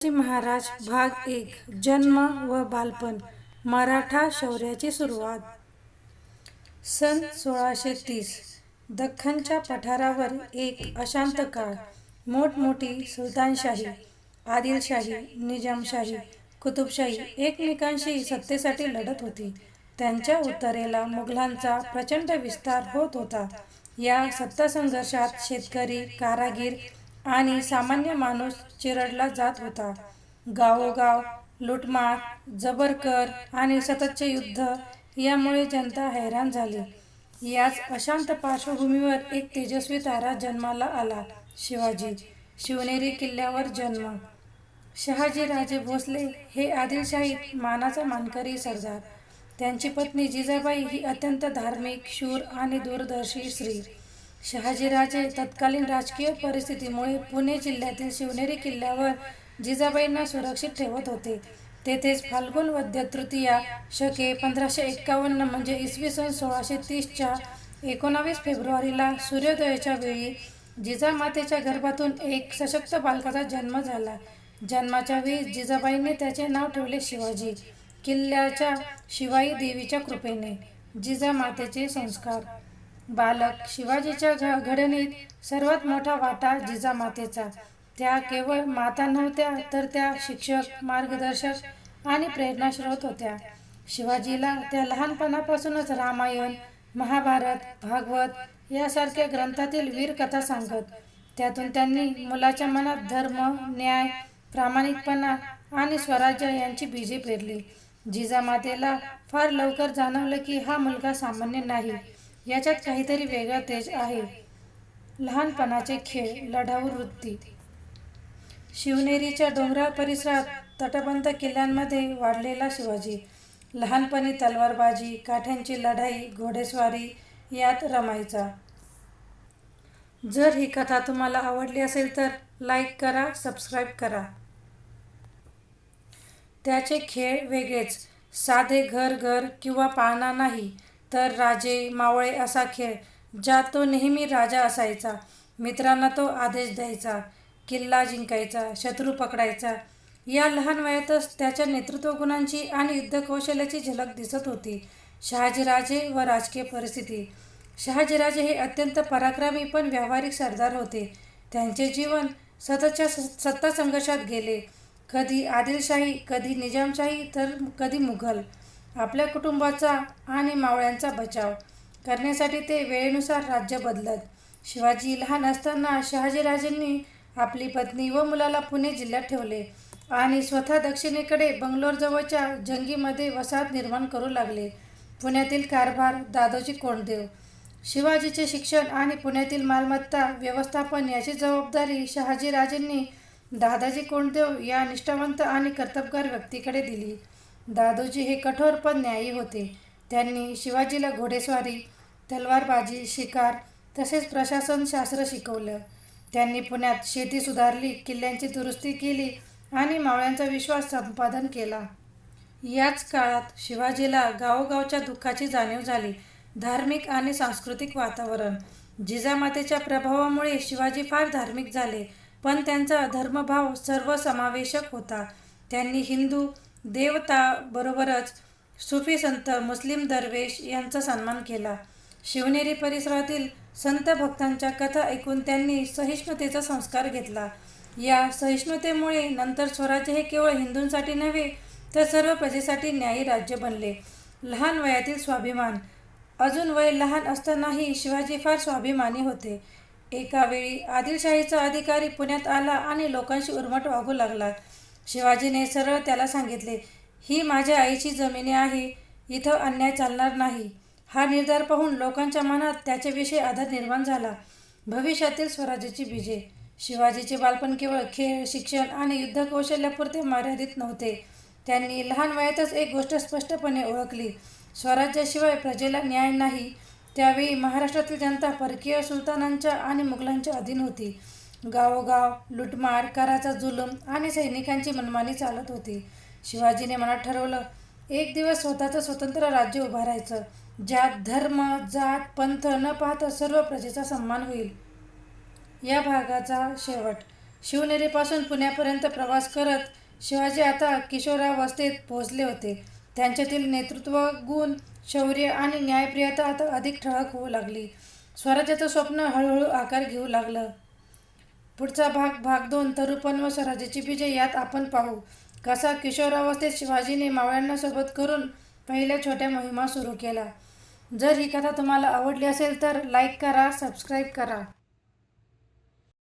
महाराज भाग एक जन्म व बालपण मराठा शौर्याची सुरुवात. सन सोळाशे तीस दख्खनच्या पठारावर एक अशांत काळ मोठमोठी सुलतानशाही आदिलशाही निजामशाही कुतुबशाही एकमेकांशी सत्तेसाठी लढत होती. त्यांच्या उत्तरेला मुघलांचा प्रचंड विस्तार होत होता. या सत्ता संघर्षात शेतकरी कारागीर आणि सामान्य माणूस चिरडला जात होता. गावोगाव लुटमार जबरकर आणि सततचे युद्ध यामुळे जनता हैराण झाली. याच अशांत पार्श्वभूमीवर एक तेजस्वी तारा जन्माला आला शिवाजी. शिवनेरी किल्ल्यावर जन्म. शहाजीराजे भोसले हे आदिलशाहीत मानाचा मानकरी सरदार. त्यांची पत्नी जिजाबाई ही अत्यंत धार्मिक शूर आणि दूरदर्शी स्त्री. शहाजीराजे तत्कालीन राजकीय परिस्थितीमुळे पुणे जिल्ह्यातील शिवनेरी किल्ल्यावर जिजाबाईंना सुरक्षित ठेवत होते. तेथेच फाल्गुन वद्य तृतीया शके पंधराशे एक्कावन्न म्हणजे इसवी सन सोळाशे तीसच्या एकोणावीस फेब्रुवारीला सूर्योदयाच्या वेळी जिजामातेच्या गर्भातून एक सशक्त बालकाचा जन्म झाला. जन्माच्या वेळी जिजाबाईंनी त्याचे नाव ठेवले शिवाजी किल्ल्याच्या शिवाई देवीच्या कृपेने. जिजामातेचे संस्कार बालक शिवाजीच्या घडणीत सर्वात मोठा वाटा जिजामातेचा त्या केवळ माता नव्हत्या तर त्या शिक्षक मार्गदर्शक आणि प्रेरणास्रोत होत्या. शिवाजीला त्या लहानपणापासूनच रामायण महाभारत भागवत यासारख्या ग्रंथातील वीरकथा सांगत. त्यातून त्यांनी मुलाच्या मनात धर्म न्याय प्रामाणिकपणा आणि स्वराज्य यांची बीजे पेरली. जिजामातेला फार लवकर जाणवलं की हा मुलगा सामान्य नाही. याच्यात काहीतरी वेगळा तेज आहे. लहानपणाचे खेळ लढाऊ वृत्ती. शिवनेरीच्या डोंगराळ परिसरात तटबंद किल्ल्यांमध्ये वाढलेला शिवाजी. लहानपणी तलवारबाजी काठ्यांची लढाई घोडेस्वारी यात रमायचा. जर ही कथा तुम्हाला आवडली असेल तर लाईक करा सबस्क्राईब करा. त्याचे खेळ वेगळेच. साधे घर घर किंवा पाळणा नाही. तर राजे मावळे असा खेळ ज्यात तो नेहमी राजा असायचा. मित्रांना तो आदेश द्यायचा किल्ला जिंकायचा शत्रू पकडायचा. या लहान वयातच त्याच्या नेतृत्व गुणांची आणि युद्धकौशल्याची झलक दिसत होती. शहाजीराजे व राजकीय परिस्थिती. शहाजीराजे हे अत्यंत पराक्रमी पण व्यावहारिक सरदार होते. त्यांचे जीवन सततच्या सत्ता संघर्षात गेले. कधी आदिलशाही कधी निजामशाही तर कधी मुघल. आपल्या कुटुंबाचा आणि मावळ्यांचा बचाव करण्यासाठी ते वेळेनुसार राज्य बदलत. शिवाजी लहान असताना शहाजीराजेंनी आपली पत्नी व मुलाला पुणे जिल्ह्यात ठेवले आणि स्वतः दक्षिणेकडे बंगलोरजवळच्या जंगीमध्ये वसाहत निर्माण करू लागले. पुण्यातील कारभार दादोजी कोंडदेव शिवाजीचे शिक्षण आणि पुण्यातील मालमत्ता व्यवस्थापन याची जबाबदारी शहाजीराजेंनी दादाजी कोंडदेव या निष्ठावंत आणि कर्तबगार व्यक्तीकडे दिली. दादोजी हे कठोर पण न्यायी होते. त्यांनी शिवाजीला घोडेस्वारी तलवारबाजी शिकार तसेच प्रशासनशास्त्र शिकवलं. त्यांनी पुण्यात शेती सुधारली किल्ल्यांची दुरुस्ती केली आणि मावळ्यांचा विश्वास संपादन केला. याच काळात शिवाजीला गावोगावच्या दुःखाची जाणीव झाली. धार्मिक आणि सांस्कृतिक वातावरण जिजामातेच्या प्रभावामुळे शिवाजी फार धार्मिक झाले पण त्यांचा धर्मभाव सर्वसमावेशक होता. त्यांनी हिंदू देवताबरोबरच सुफी संत मुस्लिम दरवेश यांचा सन्मान केला. शिवनेरी परिसरातील संत भक्तांच्या कथा ऐकून त्यांनी सहिष्णुतेचा संस्कार घेतला. या सहिष्णुतेमुळे नंतर स्वराज्य हे केवळ हिंदूंसाठी नव्हे तर सर्व प्रजेसाठी न्यायी राज्य बनले. लहान वयातील स्वाभिमान. अजून वय लहान असतानाही शिवाजी फार स्वाभिमानी होते. एका वेळी आदिलशाहीचा अधिकारी पुण्यात आला आणि लोकांशी उर्मट वागू लागला. शिवाजीने सरळ त्याला सांगितले ही माझ्या आईची जमिनी आहे इथं अन्याय चालणार नाही. हा निर्धार पाहून लोकांच्या मनात त्याच्याविषयी आदर निर्माण झाला. भविष्यातील स्वराज्याची बीजे शिवाजीचे बालपण केवळ खेळ शिक्षण आणि युद्धकौशल्यापुरते मर्यादित नव्हते. त्यांनी लहान वयातच एक गोष्ट स्पष्टपणे ओळखली. स्वराज्याशिवाय प्रजेला न्याय नाही त्यावेळी महाराष्ट्रातील जनता परकीय सुलतानांच्या आणि मुघलांच्या अधीन होती. गावोगाव लुटमार कराचा जुलूम आणि सैनिकांची मनमानी चालत होती. शिवाजीने मनात ठरवलं एक दिवस स्वतःचं स्वतंत्र राज्य उभारायचं ज्यात धर्म जात पंथ न पाहता सर्व प्रजेचा सन्मान होईल. या भागाचा शेवट. शिवनेरीपासून पुण्यापर्यंत प्रवास करत शिवाजी आता किशोरावस्थेत पोहोचले होते. त्यांच्यातील नेतृत्व गुण शौर्य आणि न्यायप्रियता आता अधिक ठळक होऊ लागली. स्वराज्याचं स्वप्न हळूहळू आकार घेऊ लागलं. पुढचा भाग भाग दोन तरुपण व स्वराज्याची विजय यात आपण पाहू. कसा किशोरावस्थेत शिवाजीने मावळ्यांना सोबत करून पहिल्या छोट्या मोहिमा सुरू केल्या. जर ही कथा तुम्हाला आवडली असेल तर लाईक करा सबस्क्राईब करा.